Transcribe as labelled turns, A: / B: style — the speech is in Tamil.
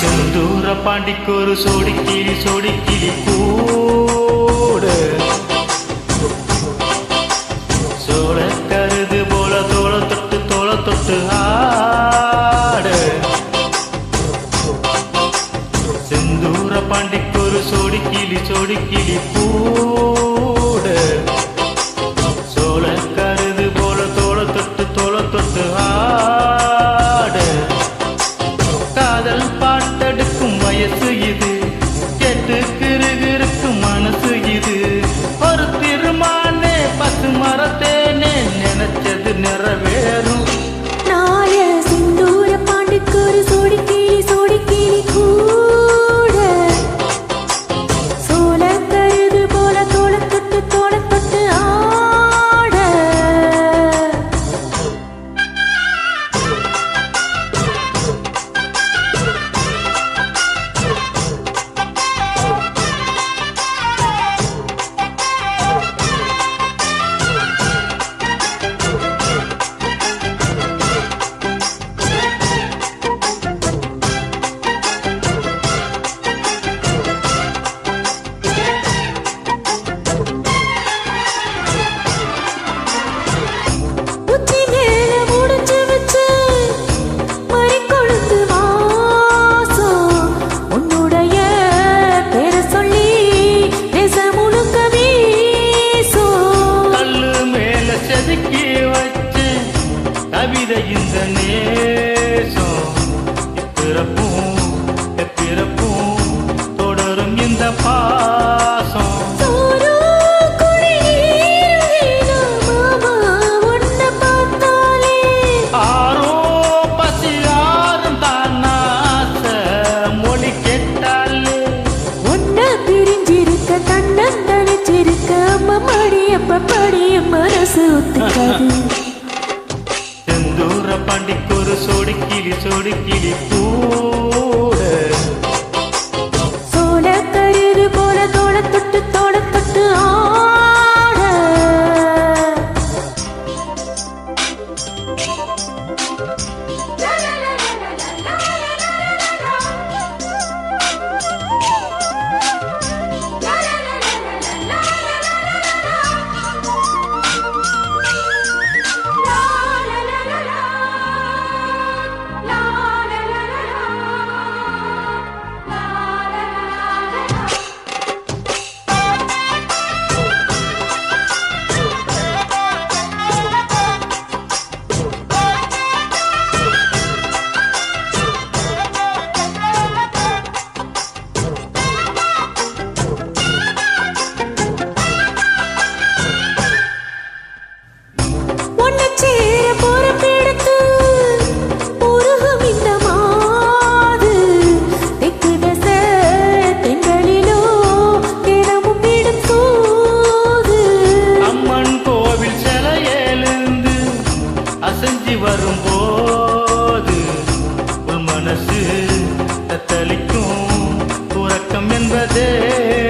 A: செந்தூர பாண்டிக்கொரு சோடிக்கிரி சோடிக்கிரி கூட தடுக்கும் வயசு இது. இந்த பாசம். ஆரோ பசி யாரும் தான் மொழி கேட்டாலே.
B: ஒன்னா பிரிஞ்சிருக்க கண்ணம் தனிச்சிருக்க அம்மா மடியப்ப படிய மனசு பூ. दे